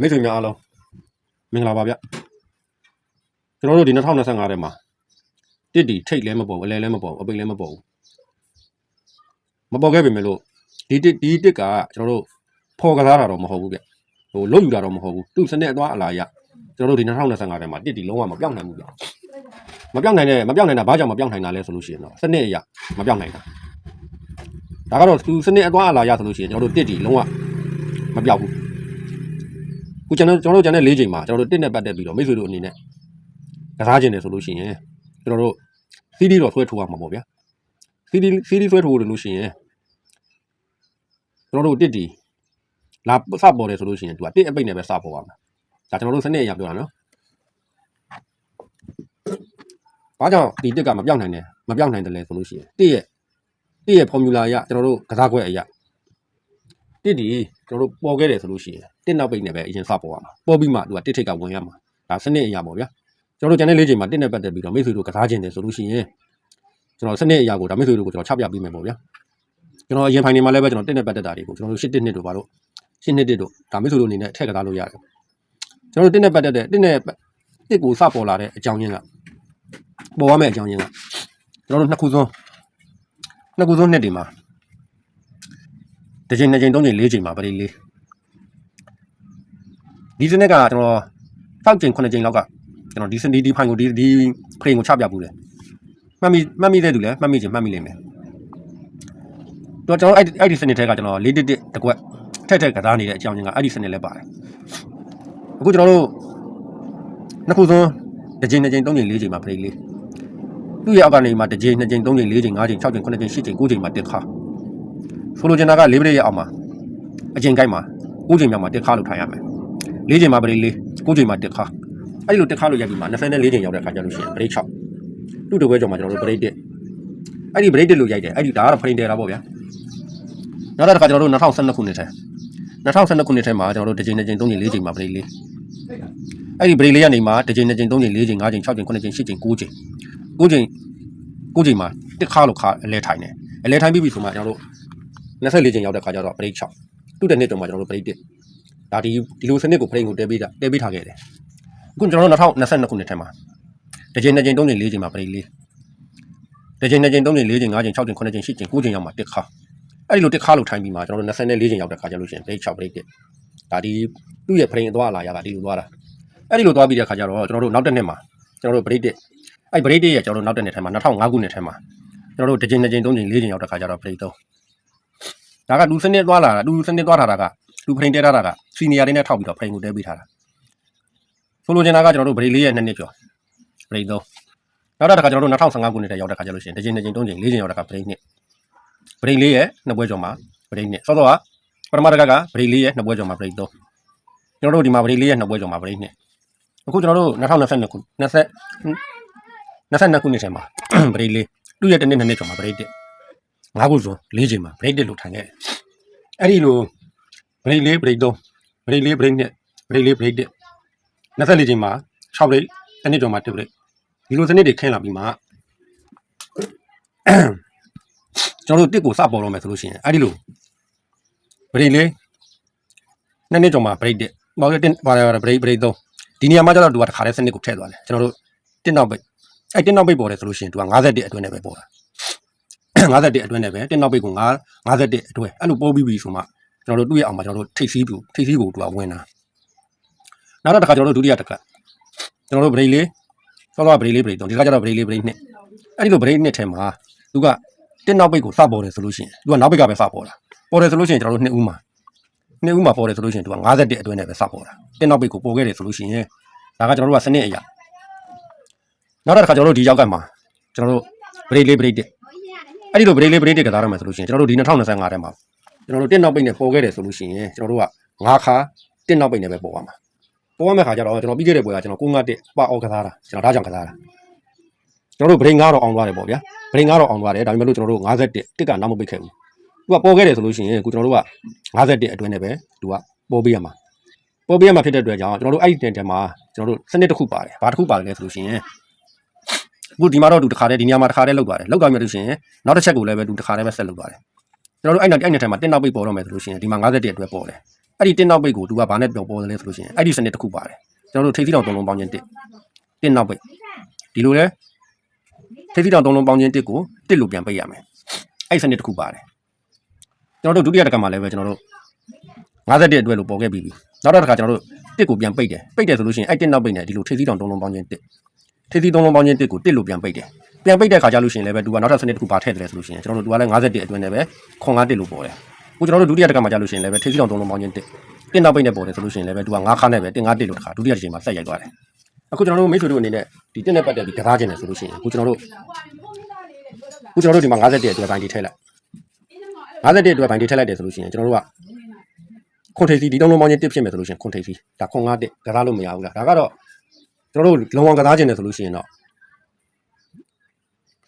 မိတ်ဆွေများအားလုံးမင်္ဂလာပါဗျကျွန်တော်တို့ဒီ2025ထဲမှာတစ်တီထိတ်လဲမပေါ်ဘူးအလဲလဲမပေါ်ဘူးအပိတ်လဲမပေါ်ဘူးမပေါ်ခဲ့ပေမဲ့လို့ဒီတစ်ဒီတစ်ကကျွန်တော်တို့ဖော်ကစားတာတော့မဟုတ်ဘူးဗျဟိုလုတ်ယူတာတော့မဟုတ်ဘူးသူ့စနစ်အသွားအလာရကျွန်တော်တို့ဒီ2025ထဲမှာတစ်တီလုံးဝမပြောင်းနိုင်ဘူးဗျမပြောင်းနိုင်တဲ့မပြောင်းနိုင်တာဘာကြောင့်မပြောင်းနိုင်တာလဲဆိုလို့ရှိရင်တော့စနစ်အရမပြောင်းနိုင်တာဒါကတော့သူစနစ်အသွားအလာရဆိုလို့ရှိရင်ကျွန်တော်တို့တစ်တီလုံးဝ မပြောင်းဘူးခုကျွန်တော်ကျွန်တော်တို့ကျန်တဲ့၄ချိန်မှာကျွန်တော်တို့တစ်နဲ့ပတ်သက်ပြီးတော့မိတ်ဆွေတို့အနေနဲ့ကစားခြင်းတယ်ဆိုလို့ရှိရင်ကျွန်တော်တို့ CD တော့ဆွဲထိုးရမှာပေါ့ဗျာ CD CD ဆွဲထိုးလို့လို့ရှိရင်ကျွန်တော်တို့တစ်တီလာစပေါ်တယ်ဆိုလို့ရှိရင်သူကတစ်အပိတ်နဲ့ပဲစပေါ်ပါမှာဒါကျွန်တော်တို့စနစ်အရပြောတာနော်ဘာကြောင့်ဒီတစ်ကမပြောင်းနိုင်တယ်မပြောင်းနိုင်တယ်လဲဆိုလို့ရှိရင်တစ်ရဲ့တစ်ရဲ့ formula အရကျွန်တော်တို့ကစားခွက်အရ တစ်တီကျွန်တော်တို့ပေါ်ခဲ့တယ်ဆိုလို့ရှိရင်တစ်နောက်ပိတ်နဲ့ပဲအရင်စပေါ်ရမှာပေါ်ပြီးမှသူကတစ်ထိတ်ကဝင်ရမှာဒါစနစ်အရာပေါ့ဗျာကျွန်တော်တို့ကျန်တဲ့လေးချိန်မှာတစ်နဲ့ပတ်သက်ပြီးတော့မိတ်ဆွေတို့ကစားခြင်းတယ်ဆိုလို့ရှိရင်ကျွန်တော်စနစ်အရာကိုဒါမိတ်ဆွေတို့ကိုကျွန်တော်ချပြပေးမယ်ပေါ့ဗျာကျွန်တော်အရင်ဖိုင်နေမှာလည်းပဲကျွန်တော်တစ်နဲ့ပတ်သက်တာတွေကိုကျွန်တော်တို့ရှစ်တစ်နှစ်တို့ပါတော့ရှစ်နှစ်တစ်တို့ဒါမိတ်ဆွေတို့အနေနဲ့ထည့်ကစားလို့ရတယ်ကျွန်တော်တို့တစ်နဲ့ပတ်သက်တဲ့တစ်နဲ့တစ်ကိုစပေါ်လာတဲ့အကြောင်းရင်းကပေါ်ရမယ့်အကြောင်းရင်းကကျွန်တော်တို့နှစ်ခုစွန်းနှစ်ခုစွန်းနှစ်တွေမှာ တစ်ချိန်နှစ်ချိန်သုံးချိန်လေးချိန်မှာပရိလေးဒီစနစ်ကကျွန်တော်တောက်ချိန်9ချိန်လောက်ကကျွန်တော်ဒီစနစ်ဒီဖိုင်ကိုဒီဒီဖရင်ကိုချပြပူတယ်မှတ်မိမှတ်မိတဲ့သူလည်းမှတ်မိချင်မှတ်မိလိမ့်မယ်တော့ကျွန်တော်အဲ့ဒီအဲ့ဒီစနစ်ထဲကကျွန်တော်၄တစ်တစ်တကွက်ထက်ထက်ကစားနေတဲ့အကြောင်းရင်းကအဲ့ဒီစနစ်လည်းပါတယ်အခုကျွန်တော်တို့နှစ်ခုစွန်းတစ်ချိန်နှစ်ချိန်သုံးချိန်လေးချိန်မှာဖရင်လေးသူ့ရဲ့အောက်ကနေမှတစ်ချိန်နှစ်ချိန်သုံးချိန်လေးချိန်ငါးချိန်၆ချိန်9ချိန်10ချိန်9ချိန်မှာတစ်ခါ ဆိုလိုချင်တာကလေးပရိရဲ့အောက်မှာအချိန်ကိုက်မှာ9ချိန်မြောက်မှာတစ်ခါလို့ထိုင်ရမယ်၄ချိန်မှာဗရိတ်၄၉ချိန်မှာတက်ခါအဲ့ဒီလိုတက်ခါလို့ရိုက်ပြီးမှ24ချိန်ရောက်တဲ့ခါကျလို့ရှိရင်ဗရိတ်6သူ့တပွဲကြောင့်မှကျွန်တော်တို့ဗရိတ်တက်အဲ့ဒီဗရိတ်တက်လို့ရိုက်တယ်အဲ့ဒီဒါကတော့ဖရင်တယ်တာပေါ့ဗျာနောက်တစ်ခါကျွန်တော်တို့2012ခုနှစ်ထဲ2012ခုနှစ်ထဲမှာကျွန်တော်တို့တစ်ချိန်တစ်ချိန်၃ချိန်၄ချိန်မှာဗရိတ်၄အဲ့ဒီဗရိတ်၄ကနေမှတစ်ချိန်တစ်ချိန်၃ချိန်၄ချိန်၅ချိန်6ချိန်9ချိန်10ချိန်9ချိန်9ချိန်9ချိန်မှာတက်ခါလို့ခါအလဲထိုင်တယ်အလဲထိုင်ပြီးပြီဆိုမှကျွန်တော်တို့ 24ချိန်ရောက်တဲ့ခါကျတော့ဗရိတ်6သူ့တဲ့နှစ်တုန်းမှာကျွန်တော်တို့ဗရိတ်တက်ဒါဒီဒီလိုစနစ်ကိုဖရိန်ကိုတဲပေးတာတဲပေးထားခဲ့တယ်အခုကျွန်တော်တို့2022ခုနှစ်ထဲမှာတစ်ချိန်နှစ်ချိန်သုံးချိန်လေးချိန်မှာဖရိန်လေးတစ်ချိန်နှစ်ချိန်သုံးချိန်လေးချိန်ငါးချိန်၆ချိန်9ချိန်10ချိန်9ချိန်ရောက်မှာတစ်ခါအဲ့ဒီလိုတစ်ခါလို့ထိုင်ပြီးမှကျွန်တော်တို့24ချိန်ရောက်တဲ့ခါကျလို့ရှိရင်ဖရိန်6ဖရိန်1ဒါဒီသူ့ရဲ့ဖရိန်အသွားအလာရတာဒီလိုသွားတာအဲ့ဒီလိုသွားပြီးတဲ့ခါကျတော့ကျွန်တော်တို့နောက်တစ်နှစ်မှာကျွန်တော်တို့ဖရိန်1အဲ့ဖရိန်1ရဲ့ကျွန်တော်တို့နောက်တစ်နှစ်ထဲမှာ2005ခုနှစ်ထဲမှာကျွန်တော်တို့တစ်ချိန်နှစ်ချိန်သုံးချိန်လေးချိန်ရောက်တဲ့ခါကျတော့ဖရိန်3 ဒါကလူစနစ်သွားလာတာလူစနစ်သွားထားတာကလူဖရိန်တဲထားတာကစီနီယာတွေနဲ့ထောက်ပြီးတော့ဖရိန်ကိုတဲပေးထားတာဆိုလိုချင်တာကကျွန်တော်တို့ဗရိတ်လေးရဲ့နှစ်နှစ်ကျော်ဗရိတ်သုံးနောက်တစ်ခါကျွန်တော်တို့2015ခုနှစ်ထဲရောက်တဲ့ခါကျလို့ရှိရင်တစ်ချိန်တစ်ချိန်သုံးချိန်လေးချိန်ရောက်တဲ့ခါဗရိတ်နှစ်ဗရိတ်လေးရဲ့နှစ်ပွဲကျော်မှာဗရိတ်နှစ်စောစောကပထမတစ်ခါကဗရိတ်လေးရဲ့နှစ်ပွဲကျော်မှာဗရိတ်သုံးကျွန်တော်တို့ဒီမှာဗရိတ်လေးရဲ့နှစ်ပွဲကျော်မှာဗရိတ်နှစ်အခုကျွန်တော်တို့2022ခု20 22ခုနှစ်ထဲမှာဗရိတ်လေးသူ့ရဲ့တစ်နှစ်နှစ်နှစ်ကျော်မှာဗရိတ်တစ် ငါးခုဆိုလေးချိန်မှာဗရိတ်တစ်လို့ထိုင်ခဲ့အဲ့ဒီလိုဘရိတ်လေးဘရိတ်သုံးဘရိတ်လေးဘရိတ်နှစ်ဘရိတ်လေးဘရိတ်တစ်24ချိန်မှာ6ဘရိတ်တစ်နှစ်ကျော်မှာ1ဘရိတ်ဒီလိုစနစ်တွေခင်းလာပြီးမှကျွန်တော်တို့တစ်ကိုစပေါ်တော့မယ်ဆိုလို့ရှိရင်အဲ့ဒီလိုဘရိတ်လေးနှစ်နှစ်ကျော်မှာဘရိတ်တစ်ဘာလို့တင်ဘာလဲဘရိတ်ဘရိတ်သုံးဒီနေရာမှာကျတော့သူကတစ်ခါတည်းစနစ်ကိုထည့်သွားတယ်ကျွန်တော်တို့တစ်နောက်ပိတ်အဲ့တစ်နောက်ပိတ်ပေါ်တယ်ဆိုလို့ရှိရင်သူက51အတွင်းနဲ့ပဲပေါ်တာ 51အတွင်းနဲ့ပဲတစ်နောက်ပိတ်ကို9 51အတွင်းအဲ့လိုပိုးပြီးပြီဆိုမှကျွန်တော်တို့တွေ့ရအောင်မှာကျွန်တော်တို့ထိတ်စီးဘူးထိတ်စီးကိုသူကဝင်တာနောက်တော့တစ်ခါကျွန်တော်တို့ဒုတိယတစ်ခါကျွန်တော်တို့ဗရိတ်လေးဆောတော့ဗရိတ်လေးဗရိတ်တော့ဒီခါကျတော့ဗရိတ်လေးဗရိတ်နှစ်အဲ့ဒီလိုဗရိတ်နှစ်ထဲမှာသူကတစ်နောက်ပိတ်ကိုစပေါ်တယ်ဆိုလို့ရှိရင်သူကနောက်ပိတ်ကပဲစပေါ်တာပေါ်တယ်ဆိုလို့ရှိရင်ကျွန်တော်တို့နှစ်ဦးမှာနှစ်ဦးမှာပေါ်တယ်ဆိုလို့ရှိရင်သူက51အတွင်းနဲ့ပဲစပေါ်တာတစ်နောက်ပိတ်ကိုပေါ်ခဲ့တယ်ဆိုလို့ရှိရင်ဒါကကျွန်တော်တို့ကစနစ်အရာနောက်တော့တစ်ခါကျွန်တော်တို့ဒီရောက်ကမှကျွန်တော်တို့ဗရိတ်လေးဗရိတ်တစ် အဲ့ဒီလိုဗရိတ်လေးဗရိတ်တစ်ကစားရမယ်ဆိုလို့ရှိရင်ကျွန်တော်တို့ဒီ2025ထဲမှာကျွန်တော်တို့တစ်နောက်ပိတ်နဲ့ပေါ်ခဲ့တယ်ဆိုလို့ရှိရင်ကျွန်တော်တို့ကငါးခါတစ်နောက်ပိတ်နဲ့ပဲပေါ်ရမှာပေါ်ရမယ့်ခါကျတော့ကျွန်တော်ပြီးခဲ့တဲ့ပွဲကကျွန်တော်9ငါတစ်ပအော်ကစားတာကျွန်တော်ဒါကြောင့်ကစားတာကျွန်တော်တို့ဗရိန်9တော့အောင်သွားတယ်ပေါ့ဗျာဗရိန်9တော့အောင်သွားတယ်ဒါပေမဲ့လို့ကျွန်တော်တို့51တစ်ကနောက်မပိတ်ခဲ့ဘူးသူကပေါ်ခဲ့တယ်ဆိုလို့ရှိရင်အခုကျွန်တော်တို့က51အတွင်းနဲ့ပဲသူကပေါ်ပေးရမှာပေါ်ပေးရမှာဖြစ်တဲ့အတွက်ကြောင့်ကျွန်တော်တို့အဲ့ဒီတင်တယ်မှာကျွန်တော်တို့စနစ်တစ်ခုပါတယ်ဘာတစ်ခုပါတယ်လဲဆိုလို့ရှိရင် အခုဒီမှာတော့သူတစ်ခါတည်းဒီနေရာမှာတစ်ခါတည်းလောက်သွားတယ်လောက်သွားမြတ်လို့ရှိရင်နောက်တစ်ချက်ကိုလည်းပဲသူတစ်ခါတည်းပဲဆက်လောက်သွားတယ်ကျွန်တော်တို့အဲ့နောက်အဲ့နှစ်ထဲမှာတင်းနောက်ပိတ်ပေါ်တော့မယ်ဆိုလို့ရှိရင်ဒီမှာ51အတွက်ပေါ်တယ်အဲ့ဒီတင်းနောက်ပိတ်ကိုသူကဘာနဲ့ပြောပေါ်တယ်လဲဆိုလို့ရှိရင်အဲ့ဒီစနစ်တစ်ခုပါတယ်ကျွန်တော်တို့ထိပ်သီးတောင်သုံးလုံးပေါင်းခြင်းတစ်တင်းနောက်ပိတ်ဒီလိုလဲထိပ်သီးတောင်သုံးလုံးပေါင်းခြင်းတစ်ကိုတစ်လို့ပြန်ပိတ်ရမယ်အဲ့ဒီစနစ်တစ်ခုပါတယ်ကျွန်တော်တို့ဒုတိယတစ်ခါမှာလည်းပဲကျွန်တော်တို့51အတွက်လို့ပေါ်ခဲ့ပြီးပြီနောက်တစ်ခါကျွန်တော်တို့တစ်ကိုပြန်ပိတ်တယ်ပိတ်တယ်ဆိုလို့ရှိရင်အဲ့တင်းနောက်ပိတ်နဲ့ဒီလိုထိပ်သီးတောင်သုံးလုံးပေါင်းခြင်းတစ် ထိပ်သီးသုံးလုံးပေါင်းခြင်းတစ်ကိုတစ်လို့ပြန်ပိတ်တယ်ပြန်ပိတ်တဲ့ခါကျလို့ရှိရင်လည်းပဲသူကနောက်ထပ်စနစ်တစ်ခုပါထည့်တယ်ဆိုလို့ရှိရင်ကျွန်တော်တို့သူကလည်း51အတွင်းနဲ့ပဲခွန်5တစ်လို့ပေါ်တယ်အခုကျွန်တော်တို့ဒုတိယတစ်ခါမှာကြာလို့ရှိရင်လည်းပဲထိပ်သီးတောင်သုံးလုံးပေါင်းခြင်းတစ်တင်းနောက်ပိတ်နဲ့ပေါ်တယ်ဆိုလို့ရှိရင်လည်းပဲသူက5ခါနဲ့ပဲတင်း5တစ်လို့တစ်ခါဒုတိယတစ်ချိန်မှာဆက်ရိုက်သွားတယ်အခုကျွန်တော်တို့မိတ်ဆွေတို့အနေနဲ့ဒီတင်းနဲ့ပတ်သက်ပြီးကစားခြင်းတယ်ဆိုလို့ရှိရင်အခုကျွန်တော်တို့အခုကျွန်တော်တို့ဒီမှာ51အတွက်ဘိုင်းဒီထည့်လိုက်51အတွက်ဘိုင်းဒီထည့်လိုက်တယ်ဆိုလို့ရှိရင်ကျွန်တော်တို့ကခွန်ထိပ်စီဒီတုံးလုံးပေါင်းခြင်းတစ်ဖြစ်မယ်ဆိုလို့ရှိရင်ခွန်ထိပ်စီဒါခွန်5တစ်ကစားလို့မရဘူးလားဒါကတော့ ကျွန်တော်တို့လုံအောင်ကစားခြင်းတယ်ဆိုလို့ရှိရင်တော့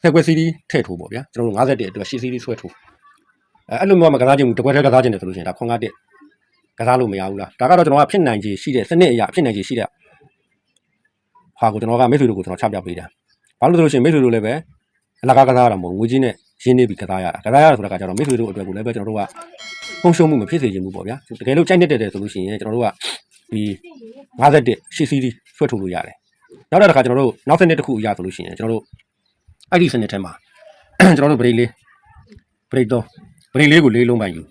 ဆက်ကွက်စီဒီထည့်ထိုးပေါ့ဗျာကျွန်တော်တို့51အတွက်8စီဒီဆွဲထိုးအဲအဲ့လိုမျိုးမကစားခြင်းဘူးတကွက်တည်းကစားခြင်းတယ်ဆိုလို့ရှိရင်ဒါခွန်5တစ်ကစားလို့မရဘူးလားဒါကတော့ကျွန်တော်ကဖြစ်နိုင်ခြေရှိတဲ့စနစ်အရာဖြစ်နိုင်ခြေရှိတဲ့ဟာကိုကျွန်တော်ကမိတ်ဆွေတို့ကိုကျွန်တော်ချပြပေးတာဘာလို့လဲဆိုလို့ရှိရင်မိတ်ဆွေတို့လည်းပဲအလကားကစားရတာမဟုတ်ငွေကြီးနဲ့ရင်းနေပြီးကစားရတာကစားရတာဆိုတာကကျတော့မိတ်ဆွေတို့အတွက်ကိုလည်းပဲကျွန်တော်တို့ကဖုံးရှုံးမှုမဖြစ်စေချင်ဘူးပေါ့ဗျာတကယ်လို့ကြိုက်နေတဲ့တယ်ဆိုလို့ရှိရင်ကျွန်တော်တို့ကဒီ51ရှီစီဒီဆွဲထုတ်လို့ရတယ် နောက်တစ်ခါကျွန်တော်တို့နောက်စနစ်တစ်ခုအရာဆိုလို့ရှိရင်ကျွန်တော်တို့အဲ့ဒီစနစ်ထဲမှာကျွန်တော်တို့ break လေး break တော့ break လေးကို၄လုံးပိုင်ယူ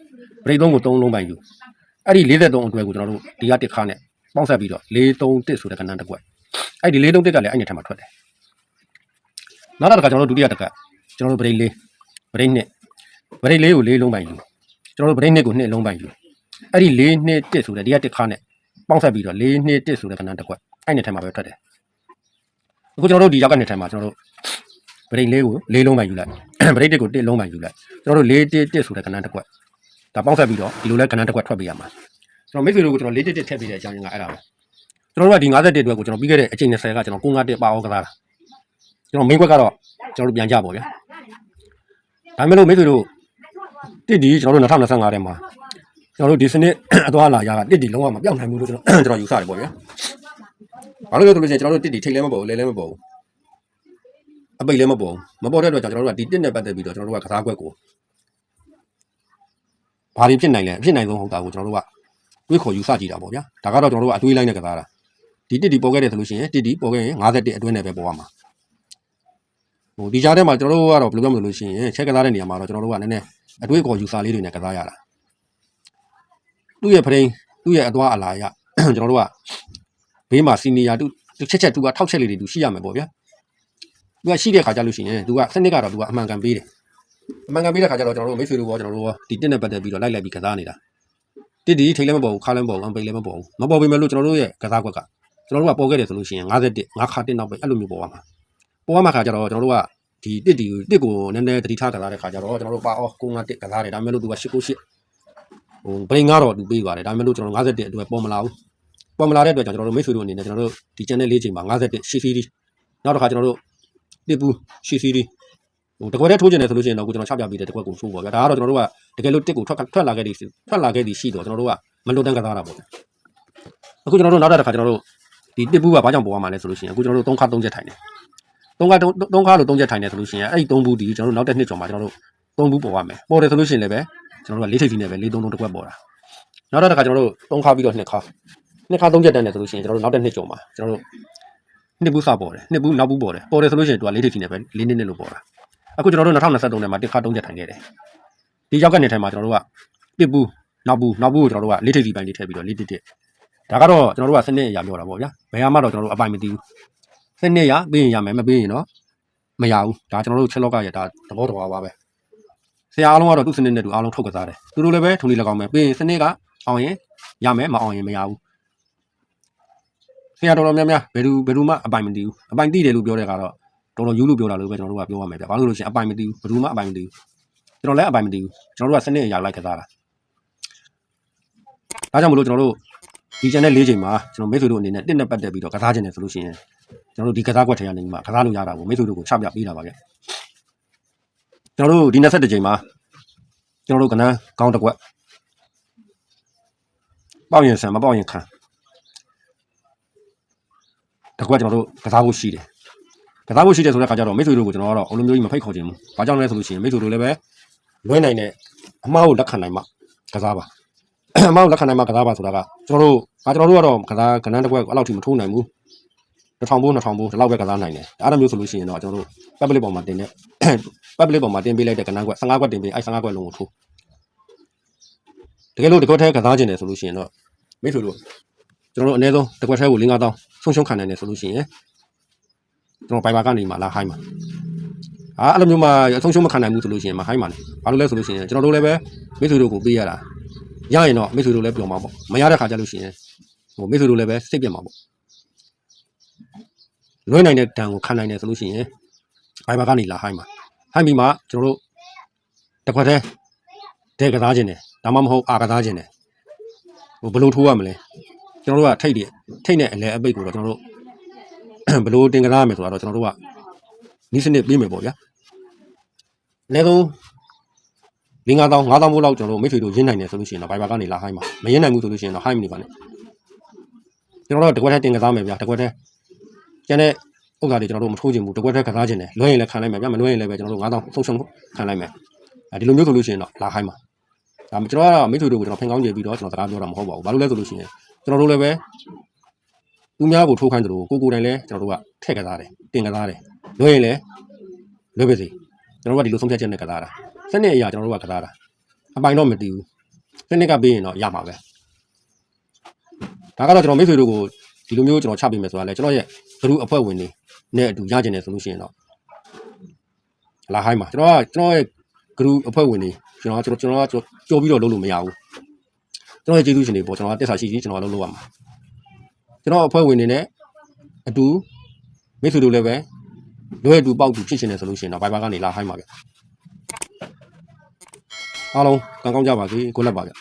break 3ကို3လုံးပိုင်ယူအဲ့ဒီ53အတွက်ကိုကျွန်တော်တို့ဒီကတစ်ခါနဲ့ပေါင်းဆက်ပြီးတော့431ဆိုတဲ့ကဏ္ဍတစ်ကွက်အဲ့ဒီ431ကလည်းအဲ့ဒီထဲမှာထွက်တယ်နောက်တစ်ခါကျွန်တော်တို့ဒုတိယတစ်ခါကျွန်တော်တို့ break လေး break နှစ် break လေးကို၄လုံးပိုင်ယူကျွန်တော်တို့ break နှစ်ကို2လုံးပိုင်ယူအဲ့ဒီ4နှစ်1ဆိုတဲ့ဒီကတစ်ခါနဲ့ပေါင်းဆက်ပြီးတော့4နှစ်1ဆိုတဲ့ကဏ္ဍတစ်ကွက်အဲ့ဒီထဲမှာပဲထွက်တယ် အခုကျွန်တော်တို့ဒီရောက်ကနှစ်ထဲမှာကျွန်တော်တို့ break လေးကို၄လုံးပိုင်ယူလိုက် break တစ်ကို1လုံးပိုင်ယူလိုက်ကျွန်တော်တို့4 1 1ဆိုတဲ့ကဏ္ဍတစ်ကွက်ဒါပေါင်းဆက်ပြီးတော့ဒီလိုလဲကဏ္ဍတစ်ကွက်ထွက်ပေးရမှာကျွန်တော်မိတ်ဆွေတို့ကိုကျွန်တော်4 1 1ထည့်ပေးတဲ့အကြောင်းရင်းကအဲ့ဒါပဲကျွန်တော်တို့ကဒီ51အတွက်ကိုကျွန်တော်ပြီးခဲ့တဲ့အချိန်20ကကျွန်တော်951ပါအောင်ကစားတာကျွန်တော် main ကွက်ကတော့ကျွန်တော်တို့ပြန်ကြပါဗျာဒါပေမဲ့လို့မိတ်ဆွေတို့တစ်ဒီကျွန်တော်တို့2025ထဲမှာကျွန်တော်တို့ဒီစနစ်အသွားလာရတာတစ်ဒီလုံးဝမပြောင်းနိုင်ဘူးလို့ကျွန်တော်ကျွန်တော်ယူဆတယ်ပေါ့ဗျာ ဘာလို့လဲဆိုလို့ရှိရင်ကျွန်တော်တို့တစ်ဒီထိတ်လဲမပေါ်ဘူးလဲလဲမပေါ်ဘူးအပိတ်လည်းမပေါ်ဘူးမပေါ်တဲ့အတွက်ကြောင့်ကျွန်တော်တို့ကဒီတစ်နဲ့ပတ်သက်ပြီးတော့ကျွန်တော်တို့ကကစားကွက်ကိုဘာတွေဖြစ်နိုင်လဲအဖြစ်နိုင်ဆုံးဟုတ်တာကိုကျွန်တော်တို့ကတွေးခေါ်ယူဆကြည့်တာပေါ့ဗျာဒါကတော့ကျွန်တော်တို့ကအတွေးလိုက်နဲ့ကစားတာဒီတစ်ဒီပေါ်ခဲ့တယ်ဆိုလို့ရှိရင်တစ်ဒီပေါ်ခဲ့ရင်51အတွင်းနဲ့ပဲပေါ်ရမှာဟိုဒီကြားထဲမှာကျွန်တော်တို့ကတော့ဘယ်လိုပြောမလို့ရှိရင်ချက်ကစားတဲ့နေရာမှာတော့ကျွန်တော်တို့ကနည်းနည်းအတွေးခေါ်ယူဆလေးတွေနဲ့ကစားရတာသူ့ရဲ့ဖရိန်သူ့ရဲ့အသွားအလာရကျွန်တော်တို့က ဘေးမှာစီနီယာသူချက်ချက်သူကထောက်ချက်လေးတွေသူရှိရမယ်ပေါ့ဗျာသူကရှိတဲ့ခါကြလို့ရှိရင်သူကစနစ်ကတော့သူကအမှန်ကန်ပေးတယ်အမှန်ကန်ပေးတဲ့ခါကျတော့ကျွန်တော်တို့မိတ်ဆွေတို့ရောကျွန်တော်တို့ရောဒီတက်နဲ့ပတ်သက်ပြီးတော့လိုက်လိုက်ပြီးကစားနေတာတစ်ဒီထိတ်လည်းမပေါ်ဘူးခါလည်းမပေါ်ဘူးအပိတ်လည်းမပေါ်ဘူးမပေါ်ပေမဲ့လို့ကျွန်တော်တို့ရဲ့ကစားကွက်ကကျွန်တော်တို့ကပေါ်ခဲ့တယ်ဆိုလို့ရှိရင်51ငါခါတစ်နောက်ပဲအဲ့လိုမျိုးပေါ်ရမှာပေါ်ရမှာခါကျတော့ကျွန်တော်တို့ကဒီတစ်ဒီတစ်ကိုနည်းနည်းတတိထားကစားတဲ့ခါကျတော့ကျွန်တော်တို့ပါအော်ကိုငါတစ်ကစားတယ်ဒါပေမဲ့လို့သူက8ကို8ဟိုဘရိန်ကတော့သူပေးပါတယ်ဒါပေမဲ့လို့ကျွန်တော်51အတွက်ပေါ်မလာဘူး ပေါ်မလာတဲ့အတွက်ကြောင့်ကျွန်တော်တို့မိတ်ဆွေတို့အနေနဲ့ကျွန်တော်တို့ဒီ channel လေးချိန်မှာ51 CCD နောက်တစ်ခါကျွန်တော်တို့တစ်ပူ CCD ဟိုတကွက်တည်းထိုးကျင်တယ်ဆိုလို့ရှိရင်တော့ကိုကျွန်တော်ချပြပေးတဲ့တကွက်ကိုထိုးပါဗျာဒါကတော့ကျွန်တော်တို့ကတကယ်လို့တစ်ကိုထွက်ထွက်လာခဲ့သည်ထွက်လာခဲ့သည်ရှိတော့ကျွန်တော်တို့ကမလွတ်တန်းကစားတာပေါ့အခုကျွန်တော်တို့နောက်တစ်ခါကျွန်တော်တို့ဒီတစ်ပူကဘာကြောင့်ပေါ်ရမှာလဲဆိုလို့ရှိရင်အခုကျွန်တော်တို့၃ခါ၃ချက်ထိုင်တယ်၃ခါ၃ခါလို့၃ချက်ထိုင်တယ်ဆိုလို့ရှိရင်အဲ့ဒီ၃ဘူးဒီကျွန်တော်တို့နောက်တစ်နှစ်ကျော်မှာကျွန်တော်တို့၃ဘူးပေါ်ရမယ်ပေါ်တယ်ဆိုလို့ရှိရင်လည်းပဲကျွန်တော်တို့က၄ထိပ်စီနဲ့ပဲ၄၃၃တစ်ကွက်ပေါ်တာနောက်တစ်ခါကျွန်တော်တို့၃ခါပြီးတော့နှစ်ခါ နှစ်ခါ၃ချက်တန်းတယ်ဆိုလို့ရှိရင်ကျွန်တော်တို့နောက်တစ်နှစ်ကျော်မှာကျွန်တော်တို့နှစ်ဘူးစပေါ်တယ်နှစ်ဘူးနောက်ဘူးပေါ်တယ်ပေါ်တယ်ဆိုလို့ရှိရင်သူက၄ထိပ်စီနဲ့ပဲ၄နှစ်နဲ့လို့ပေါ်တာအခုကျွန်တော်တို့2023ထဲမှာတစ်ခါ၃ချက်ထိုင်ခဲ့တယ်ဒီရောက်ကနေထိုင်မှာကျွန်တော်တို့ကတစ်ဘူးနောက်ဘူးနောက်ဘူးကိုကျွန်တော်တို့ကလေးထိပ်စီပိုင်းလေးထည့်ပြီးတော့လေးတစ်တစ်ဒါကတော့ကျွန်တော်တို့ကစနစ်အရာပြောတာပေါ့ဗျာဘယ်ဟာမှတော့ကျွန်တော်တို့အပိုင်မသိဘူးစနစ်ရပြီးရင်ရမယ်မပြီးရင်တော့မရဘူးဒါကျွန်တော်တို့ချက်လော့ကရဒါသဘောတော်ပါပဲဆရာအားလုံးကတော့သူ့စနစ်နဲ့သူအားလုံးထုတ်ကစားတယ်သူတို့လည်းပဲထုံလေး၎င်းမယ်ပြီးရင်စနစ်ကအောင်ရင်ရမယ်မအောင်ရင်မရဘူး ဆရာတော်တော်များများဘယ်သူဘယ်သူမှအပိုင်မသိဘူးအပိုင်သိတယ်လို့ပြောတဲ့ကတော့တော်တော်ယူလို့ပြောတာလို့ပဲကျွန်တော်တို့ကပြောရမယ်ဗျဘာလို့လို့ရှိရင်အပိုင်မသိဘူးဘယ်သူမှအပိုင်မသိဘူးကျွန်တော်လည်းအပိုင်မသိဘူးကျွန်တော်တို့ကစနစ်အရာလိုက်ကစားတာဒါကြောင့်မလို့ကျွန်တော်တို့ဒီ channel ၄ချိန်မှာကျွန်တော်မိတ်ဆွေတို့အနေနဲ့တစ်နဲ့ပတ်သက်ပြီးတော့ကစားခြင်းတယ်ဆိုလို့ရှိရင်ကျွန်တော်တို့ဒီကစားကွက်ထဲကနေမှကစားလို့ရတာကိုမိတ်ဆွေတို့ကိုချပြပေးတာပါဗျကျွန်တော်တို့ဒီ21ချိန်မှာကျွန်တော်တို့ကနန်းကောင်းတစ်ကွက်ပေါ့ရင်ဆန်မပေါ့ရင်ခံ တစ်ကွက်ကျွန်တော်တို့ကစားဖို့ရှိတယ်ကစားဖို့ရှိတယ်ဆိုတဲ့ခါကျတော့မိတ်ဆွေတို့ကိုကျွန်တော်ကတော့အလုံးမျိုးကြီးမဖိတ်ခေါ်ခြင်းဘူး။ဘာကြောင့်လဲဆိုလို့ရှိရင်မိတ်ဆွေတို့လည်းပဲလွဲနိုင်တဲ့အအမားကိုလက်ခံနိုင်မှကစားပါအမားကိုလက်ခံနိုင်မှကစားပါဆိုတာကကျွန်တော်တို့ငါကျွန်တော်တို့ကတော့ကစားကဏ္ဍတစ်ခွက်ကိုအဲ့လောက်ထိမထိုးနိုင်ဘူး1000ဘူး2000ဘူးဒီလောက်ပဲကစားနိုင်တယ်အဲ့လိုမျိုးဆိုလို့ရှိရင်တော့ကျွန်တော်တို့ public ပေါ်မှာတင်တဲ့ public ပေါ်မှာတင်ပေးလိုက်တဲ့ကဏ္ဍခွက်15ခွက်တင်ပေးအဲ့15ခွက်လုံးကိုထိုးတကယ်လို့ဒီခွက်ထဲကစားခြင်းတယ်ဆိုလို့ရှိရင်တော့မိတ်ဆွေတို့ကျွန်တော်တို့အနည်းဆုံးဒီခွက်ထဲကို5 000 ဆုံးရှုံးခံနိုင်တယ်ဆိုလို့ရှိရင်ကျွန်တော်ဘိုင်ဘာကနေမှလာဟိုင်းမှာအာအဲ့လိုမျိုးမှအဆုံးရှုံးမခံနိုင်ဘူးဆိုလို့ရှိရင်မဟိုင်းပါနဲ့ဘာလို့လဲဆိုလို့ရှိရင်ကျွန်တော်တို့လည်းပဲမိတ်ဆွေတို့ကိုပေးရတာရရင်တော့မိတ်ဆွေတို့လည်းပြောမှာပေါ့မရတဲ့ခါကျလို့ရှိရင်ဟိုမိတ်ဆွေတို့လည်းပဲစိတ်ပြတ်မှာပေါ့လွှဲနိုင်တဲ့ဒဏ်ကိုခံနိုင်တယ်ဆိုလို့ရှိရင်ဘိုင်ဘာကနေလာဟိုင်းမှာဟိုင်းပြီးမှကျွန်တော်တို့တစ်ခွက်တည်းတဲကစားခြင်းတယ်ဒါမှမဟုတ်အာကစားခြင်းတယ်ဟိုဘယ်လိုထိုးရမလဲ ကျွန်တော်တို့ကထိတ်တယ်ထိတ်နဲ့အလဲအပိတ်ကိုတော့ကျွန်တော်တို့ဘယ်လိုတင်ကစားရမယ်ဆိုတော့ကျွန်တော်တို့ကနီးစနစ်ပြီးမယ်ပေါ့ဗျာအနည်းဆုံး၄၅တောင်း၅တောင်းမို့လောက်ကျွန်တော်တို့မိတ်ဆွေတို့ရင်းနိုင်တယ်ဆိုလို့ရှိရင်တော့ဘိုင်ဘာကနေလာဟိုင်းမှာမရင်းနိုင်ဘူးဆိုလို့ရှိရင်တော့ဟိုင်းမနေပါနဲ့ကျွန်တော်တို့ကတကွက်ထဲတင်ကစားမယ်ဗျာတကွက်ထဲကျန်တဲ့ဥစ္စာတွေကျွန်တော်တို့မထိုးချင်ဘူးတကွက်ထဲကစားချင်တယ်လွှဲရင်လည်းခံလိုက်မယ်ဗျာမလွှဲရင်လည်းပဲကျွန်တော်တို့၅တောင်းဆုံးရှုံးခံလိုက်မယ်အဲဒီလိုမျိုးဆိုလို့ရှိရင်တော့လာဟိုင်းမှာဒါကျွန်တော်ကတော့မိတ်ဆွေတို့ကိုကျွန်တော်ဖင်ကောင်းကြည့်ပြီးတော့ကျွန်တော်စကားပြောတာမဟုတ်ပါဘူးဘာလို့လဲဆိုလို့ရှိရင် ကျွန်တော်တို့လည်းပဲသူများကိုထိုးခိုင်းတယ်လို့ကိုကိုတိုင်လည်းကျွန်တော်တို့ကထည့်ကစားတယ်တင်ကစားတယ်လွှဲရင်လည်းလွှဲပါစေကျွန်တော်တို့ကဒီလိုဆုံးဖြတ်ချက်နဲ့ကစားတာစနစ်အရာကျွန်တော်တို့ကကစားတာအပိုင်တော့မတည်ဘူးစနစ်ကပြီးရင်တော့ရမှာပဲဒါကတော့ကျွန်တော်မိတ်ဆွေတို့ကိုဒီလိုမျိုးကျွန်တော်ချပေးမယ်ဆိုတာလဲကျွန်တော်ရဲ့ဂရုအဖွဲ့ဝင်တွေနဲ့အတူရကျင်တယ်ဆိုလို့ရှိရင်တော့လာဟိုင်းမှာကျွန်တော်ကကျွန်တော်ရဲ့ဂရုအဖွဲ့ဝင်တွေကျွန်တော်ကကျွန်တော်ကျွန်တော်ကကြော်ပြီးတော့လုပ်လို့မရဘူး ကျွန်တော်ရဲ့ကျေးဇူးရှင်တွေပေါ့ကျွန်တော်ကတက်ဆာရှိရှိကျွန်တော်ကလုပ်လို့ရမှာကျွန်တော်အဖွဲ့ဝင်တွေနဲ့အတူမိတ်ဆွေတို့လည်းပဲလွယ်တူပေါက်တူဖြစ်ရှင်တယ်ဆိုလို့ရှိရင်တော့ဘိုင်ဘာကနေလာဟိုင်းပါဗျအားလုံးကောင်းကောင်းကြပါစေကိုလက်ပါဗျ